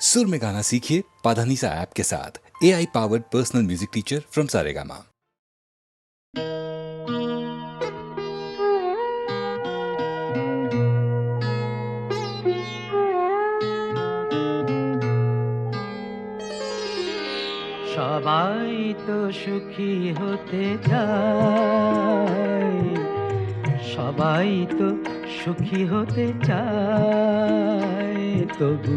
सुर में गाना सीखिए पाधानीसा ऐप के साथ A I powered personal music teacher from Saregama সবাই তো সুখী হতে চায় সবাই তো সুখী হতে চায় তবু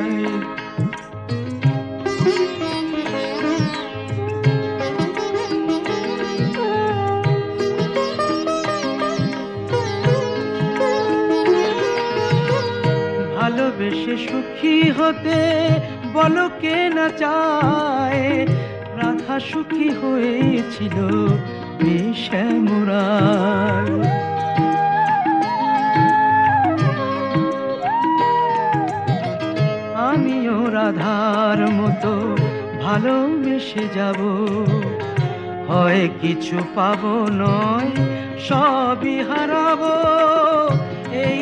ভালোবেসে সুখী হতে বলো কে না চায়? রাধা সুখী হয়েছিল আমিও রাধার মতো ভালোবেসে যাব। হয় কিছু পাবো নয়, সবই হারাবো। এই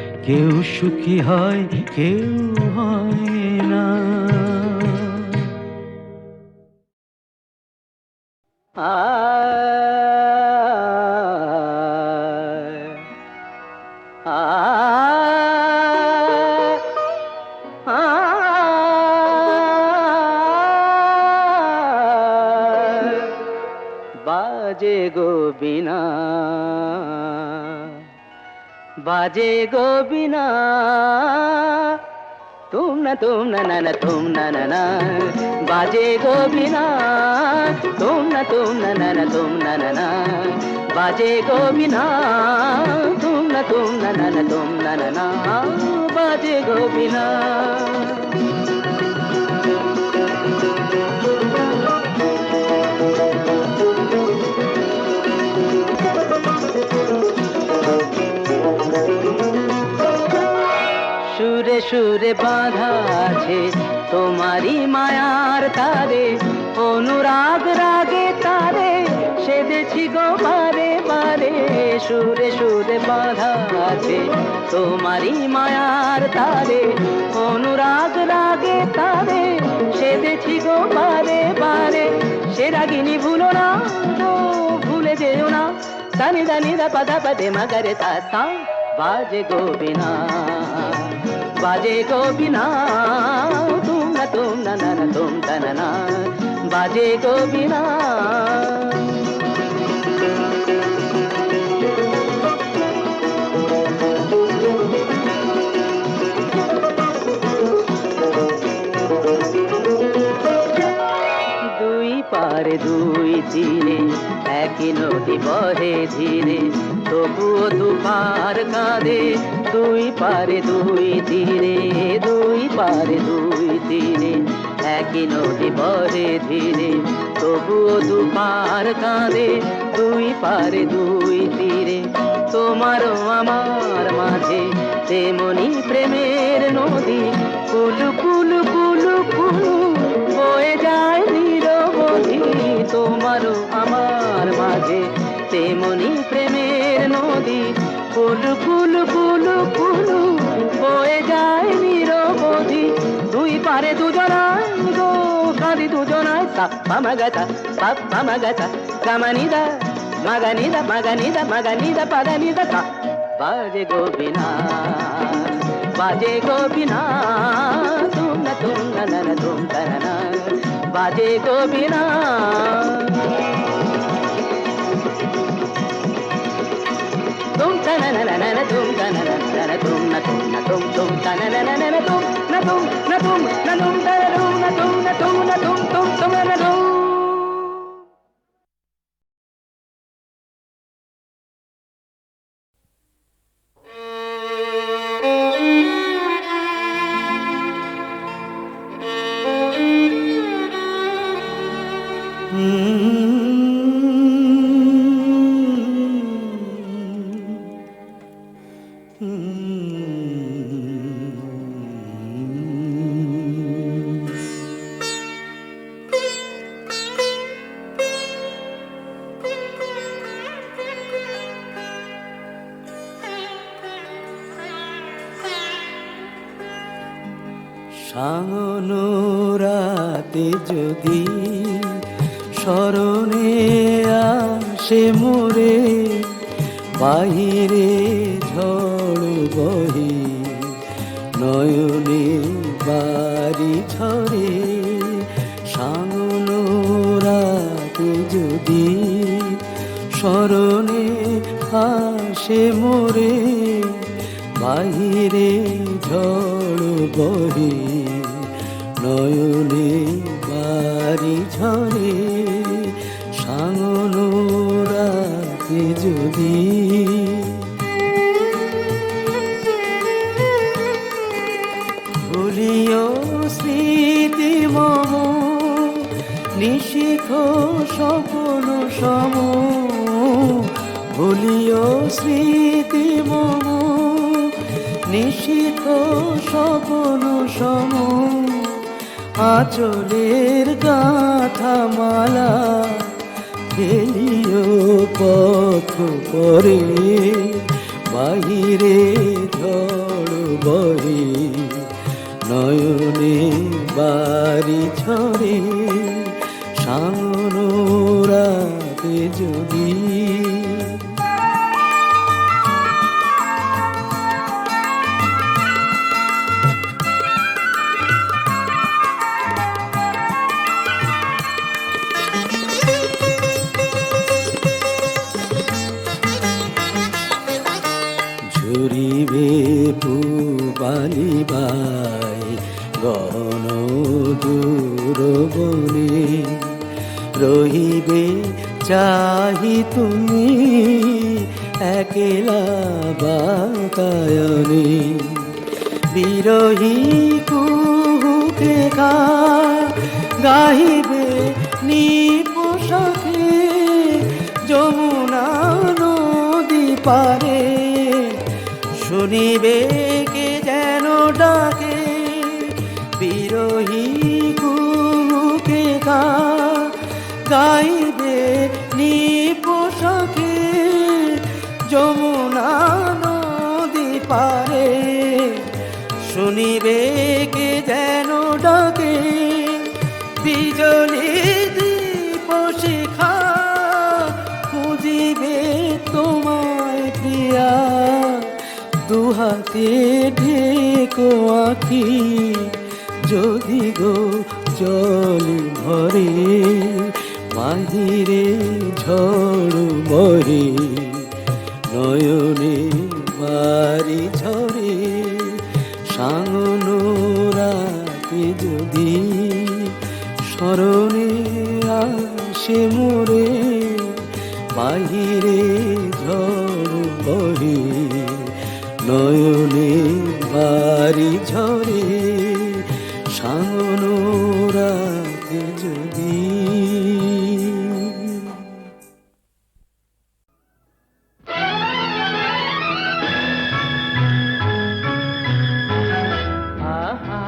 কেউ সুখী হয় কেউ হয় না। বাজে বাজে গো বিনা তুম না তুম না না না তুম না না না বাজে গো বিনা তুম না তুম না না না তুম না না না বাজে গো বিনা তুম না তুম না না না তুম না না না বাজে গো বিনা বাঁধা আছে। তোমারই মায়ার তারে অনুরাগ রাগে তারে সেদেছি গো বারে বারে। সুরে সুরে বাঁধা আছে তোমারই মায়ার তারে অনুরাগ রাগে তারে সেদেছি গো বারে বারে। সে রাগিনী ভুলো না গো, ভুলে যেও না। সানি দানি দা পদা পদে মগরে তা বাজে গোবিনা। বাজে গোবিনা তুম না তুম না না না তুম না না, বাজে গোবিনা দুই পারে দুই তীরে একই নদী বহে ধীরে তবুও দুপার কাঁদে, দুই পারে দুই তীরে, দুই পারে দুই তীরে। একই নদী বহে ধীরে তবুও দুপার কাঁদে, দুই পারে দুই তীরে। তোমারও আমার মাঝে তেমনি প্রেমের নদী, কুলু কুলু কুলু কুলু বয়ে যায় নিরবধি তোমারও তেমনি প্রেমের নদী কুলু কুলু কুলু কুলু বয়ে যায় নিরবধি দুই পারে দুজনায় গো কাঁদি দুজনায় সাপ্পা মাগাতা সাপ্পা মাগাতা কামানিদা మగనిద మగనిద మగనిద పదనిద క బాజే గోపినా బాజే గోపినా తుమ్న తుమ్న నన తుమ్ తనన బాజే గోపినా తుమ్ తనన నన తుమ్ తనన সাঙনো রাতে যদি স্মরণে আসে মোরে, বাহিরে ঝড় বহি, নয়নে বাড়ি ঝরে। সাঙনো রাতে যদি স্মরণে আসে মোরে, বাহিরে ঝড় বহে। নিশিখ স্বপন সম। ভুলিও স্মৃতি মম। নিশিখ স্বপন সম। আচলের গাথা মালা ফেলিও পথ পরে। বাহিরে ঝড় নয়নে বাড়ি ঝরে যদি ঝুরিবে পুবালি বাই গণ দূর বনে রহিবে চাহি তুমি একলা বাতায়নে। বিরহী কুহুকে গাহিবে নিপোষাকে যমুনা নদী পারে। শুনিবে দুহাতে ঢেকো আখি, যদি গো জল ভরে মাহিরে ঝড় মরে নয়নে বাড়ি ঝরে, সাঙন রাতে যদি স্মরণে দেশে মোরে বাহিরে ঝড় নয়নে বাড়ি ঝরে সাঙনোরাতে যদি আহা।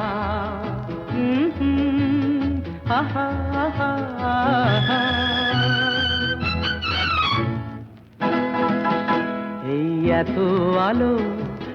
এই এত আলো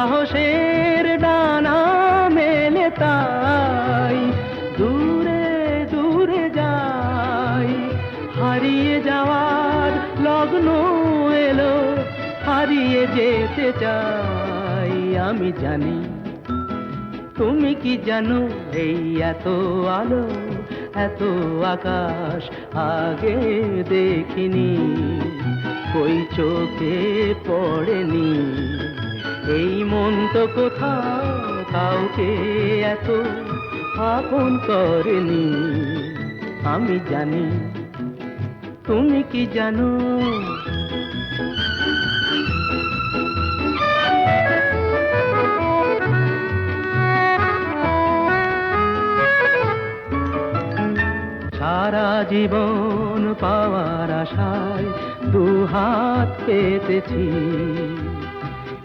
দুঃসাহসের ডানা মেলে তাই, দূরে দূরে যাই। হারিয়ে যাওয়ার লগ্ন এলো, হারিয়ে যেতে চাই। আমি জানি, তুমি কি জানো এই এত আলো, এত আকাশ আগে দেখিনি। কই চোখে পড়েনি। এই মন তো কোথাও কাউকে এত আপন করেনি। আমি জানি, তুমি কি জানো? সারা জীবন পাওয়ার আশায় দু হাত পেতেছি।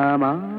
তুমি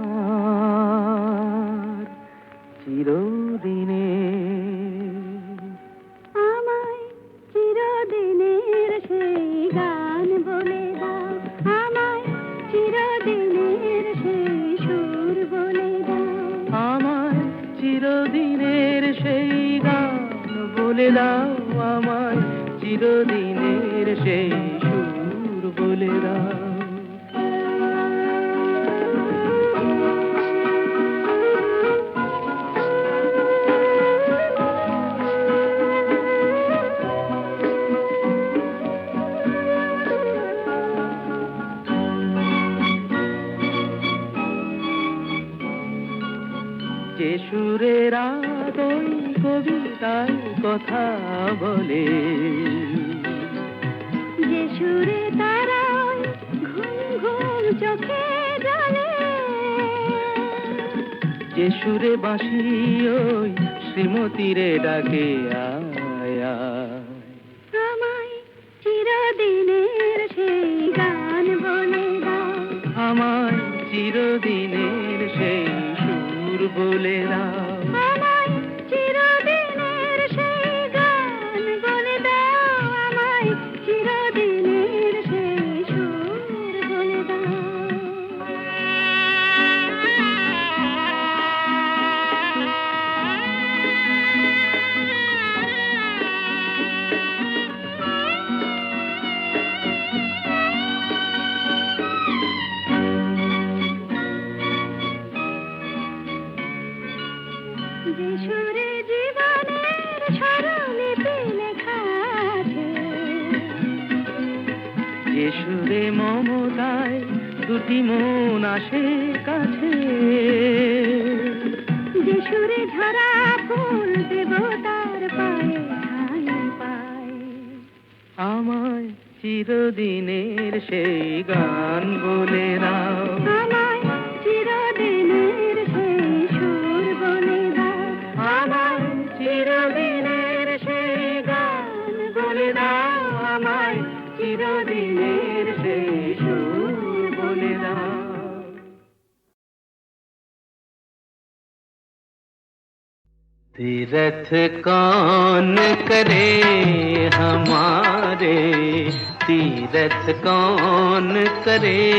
সুরে বাঁশি ওই শ্রীমতীরে ডাকে আয় সুরে জীবনের স্বরলিপি লেখা আছে যে সুরে মমতায় দুটি মন আসে কাছে। যে সুরে ঝরা ফুল দেবতার পায়ে ঠাঁই পায়। আমায় চিরদিনের সেই গান বলে দাও तीरथ कौन करे हमारे? तीरथ कौन करे?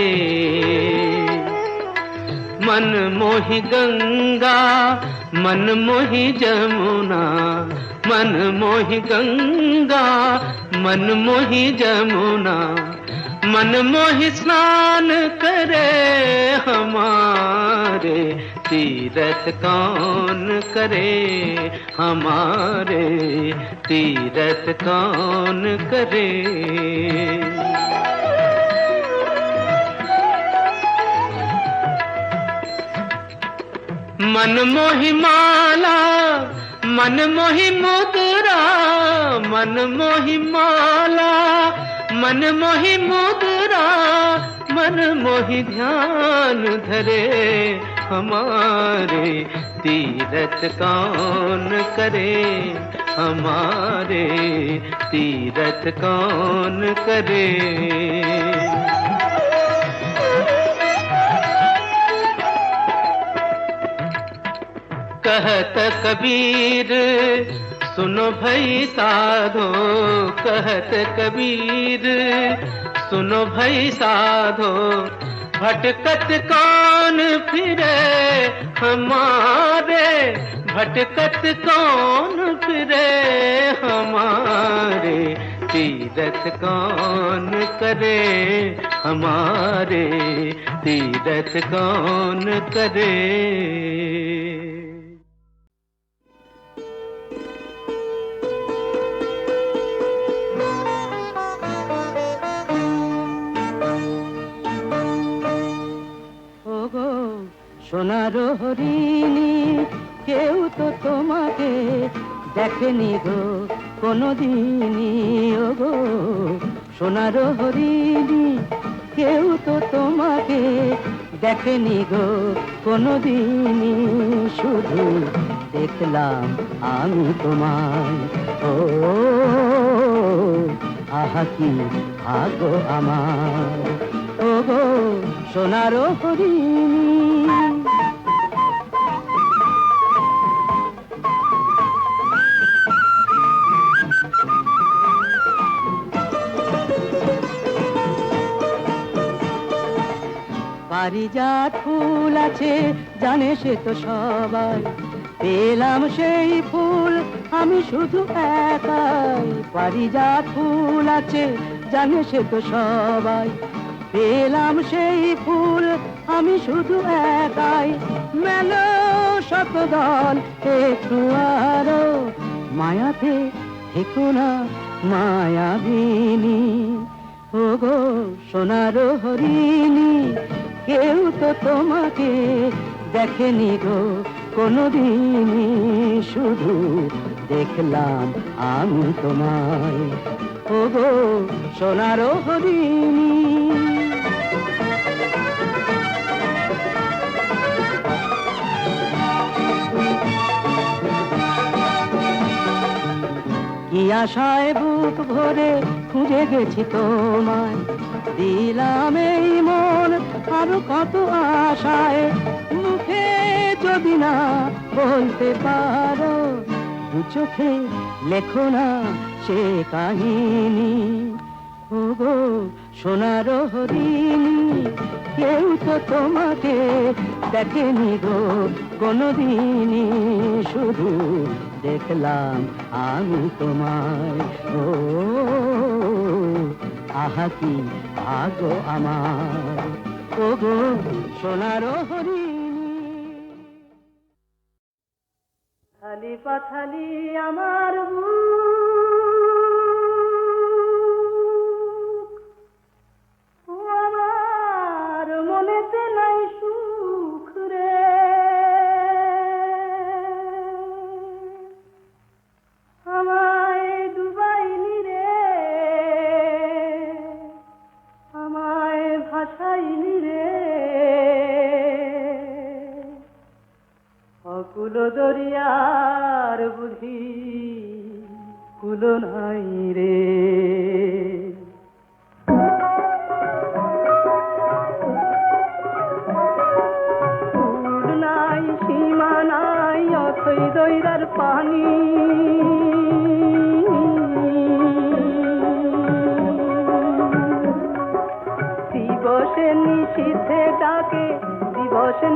मन मोहि गंगा, मन मोहि जमुना, मन मोहि गंगा, मन मोहि जमुना, मन मोहि स्नान करे हमारे। तीरथ कौन करे? हमारे तीरथ कौन करे? मन मोहि माला, मन मोहि मुद्रा, मन मोहि माला, मन मोहि मुद्रा, मन मोहि ध्यान धरे। हमारे तीरथ कौन करे? हमारे तीरथ कौन करे? कहत कबीर, सुनो भई साधो। कहत कबीर, सुनो भई साधो। भटकत कौन फिरे हमारे भटकत कौन फिरे? हमारे तीरथ कौन करे? हमारे तीरथ कौन करे? সোনার হরিণী, কেউ তো তোমাকে দেখেনি গো কোনো কোনোদিনই। ওগো, সোনার হরিণী, কেউ তো তোমাকে দেখেনি গো কোনোদিনই। শুধু দেখলাম আমি তোমায়। ও, আহা কি ভাগ্য আমার। ওগো, সোনার হরিণী পারিজাত ফুল আছে, জানে সে তো সবাই। পেলাম সেই ফুল, আমি শুধু একাই। পারিজাত ফুল আছে, জানে সে তো সবাই। পেলাম সেই ফুল, আমি শুধু একাই। মেলো শতদল একটু আরও মায়াতে থেকো না, মায়াবিনী। ওগো সোনার হরিণী কেউ তো তোমাকে দেখেনি গো, কোনোদিনই শুধু দেখলাম আমি তোমায়। ও গো সোনার হরিণী। কি আশায় বুক ভরে খুঁজে গেছি তোমায়। দিলাম এই মন আরও কত আশায় মুখে যদি না বলতে পারো, দু চোখে লেখো না সে কাহিনী। ও গো সোনার হরিণী, কেউ তো তোমাকে দেখেনি গো কোনোদিনই। শুধু দেখলাম আমি তোমায়, ও আহা কি আমার। ও গো সোনার হরিণী। থালি পাথালি আমার বুক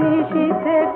দিবস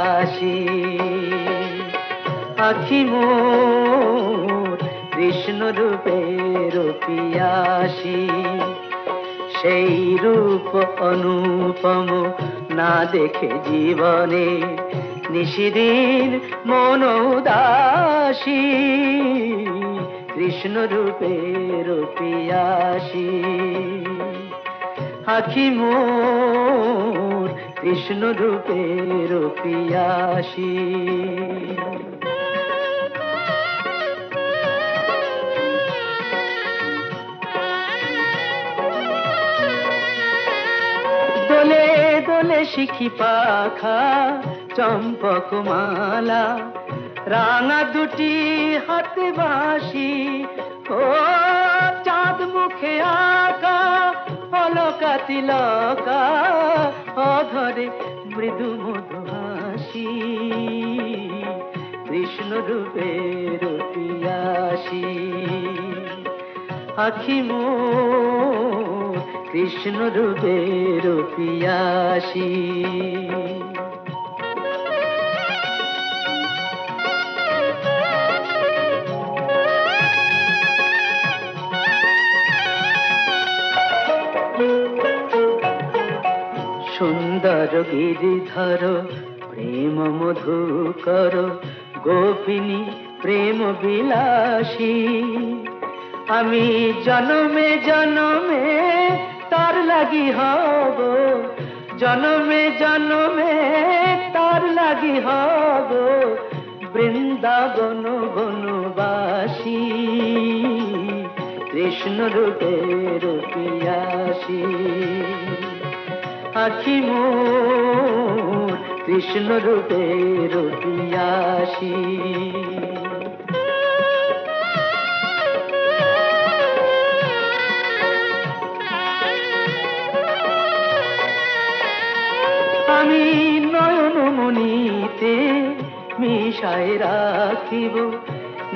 পিয়াসী আখি মোর কৃষ্ণ রূপের পিয়াসী সেই রূপ অনুপম না দেখে জীবনে নিশিদিন মন উদাসী। কৃষ্ণ রূপের পিয়াসী আখি মোর কৃষ্ণ রূপের রূপিয়াসি। দোলে দোলে শিখি পাখা চম্পক মালা রাঙা দুটি হাতে বাসি ও চাঁদ মুখে আঁকা অলকা তিলকা। মৃদু মধু কৃষ্ণ রূপে রতিয়াসি আখি মো কৃষ্ণ রূপে রতিয়াসি সুন্দর গিরিধর প্রেম মধুকর গোপিনী প্রেম বিলাসী। আমি জনমে জনমে তার লাগি হব, জনমে জনমে তার লাগি হব, বৃন্দাবন বনবাসী। কৃষ্ণ রূপে রূপিয়াসী। আখি মোর কৃষ্ণ রূপে রতিয়াসী আমি নয়ন মনিতে মিশায় রাখিব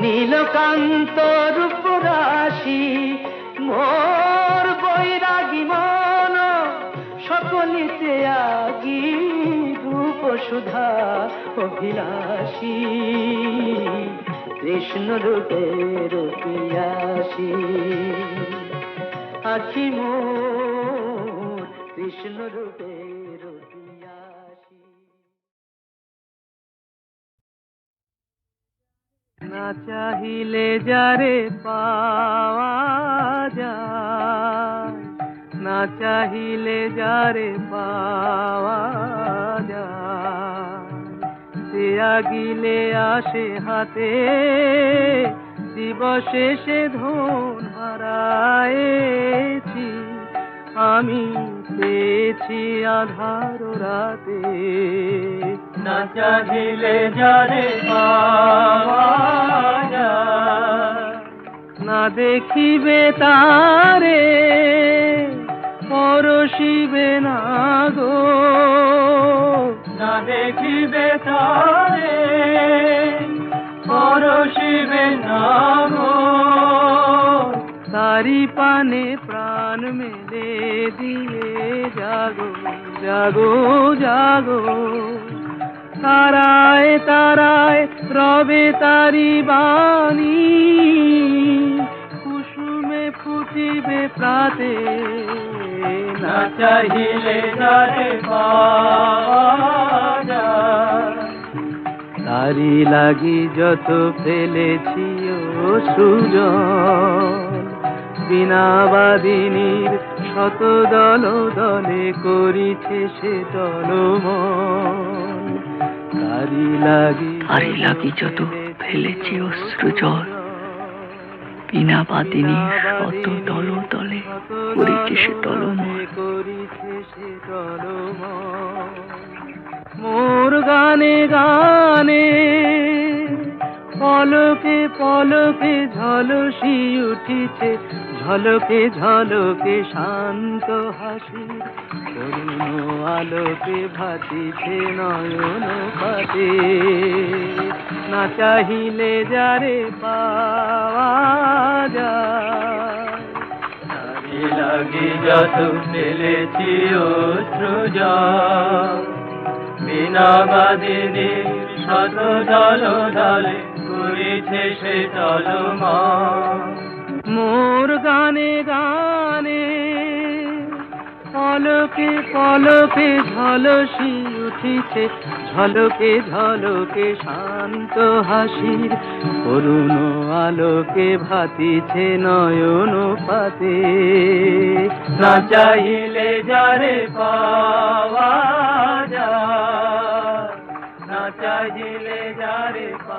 নীলকান্ত রূপ রাশি মোর সকলিতে আগি রূপ সুধা অভিলাষী। কৃষ্ণ রূপে রূপিয়াসী। আখি মোর কৃষ্ণ রূপে না চাহিলে যারে পাওয়া যায় না চাহিলে যারে পাওয়া যায়। সে আগিলে আসে হাতে, দিবসে সে ধন হারায়েছি। আমি পেয়েছি আধার রাতে। না চাহিলে যারে পাওয়া যায়। না দেখিবে তারে পরশিবে না গো। না দেখিবে তারে পরশিবে না গো। তারি পানে প্রাণ মেলে দিয়ে জাগো জাগো জাগো। তারায় তারায় রবে তারি বাণী। কুসুমে ফুটিবে প্রাতে। না চাহিলে তারি লাগি যত ফেলেছি ও সুজন। বিনা বাদিনীর শত দল দলে করিছে সে দলমন তারি লাগি তারি লাগি যত ফেলেছি অশ্রু জল বিনা বাদিনী শত দল তলে করিছে সে করিছে মোর গানে গানে পলকে পলকে ঝলসি উঠিছে ঝলকে ঝলকে শান্ত হাসি করুণ আলোকে ভাতিছে নয়ন পাতে। না চাহিলে যারে পাওয়া যায় লাগি যত ফেলেছি অশ্রুজ বিনা বাদিনী শত দল দলে করেছে সে দলমা মোর গানে গানে। পলকে পলকে, ঝলসি উঠিছে। ঝলকে ঝলকে, শান্ত হাসির। করুণ আলোকে ভাতিছে নয়ন পাতে। না চাইলে যারে পাওয়া যায়, না চাইলে যারে পা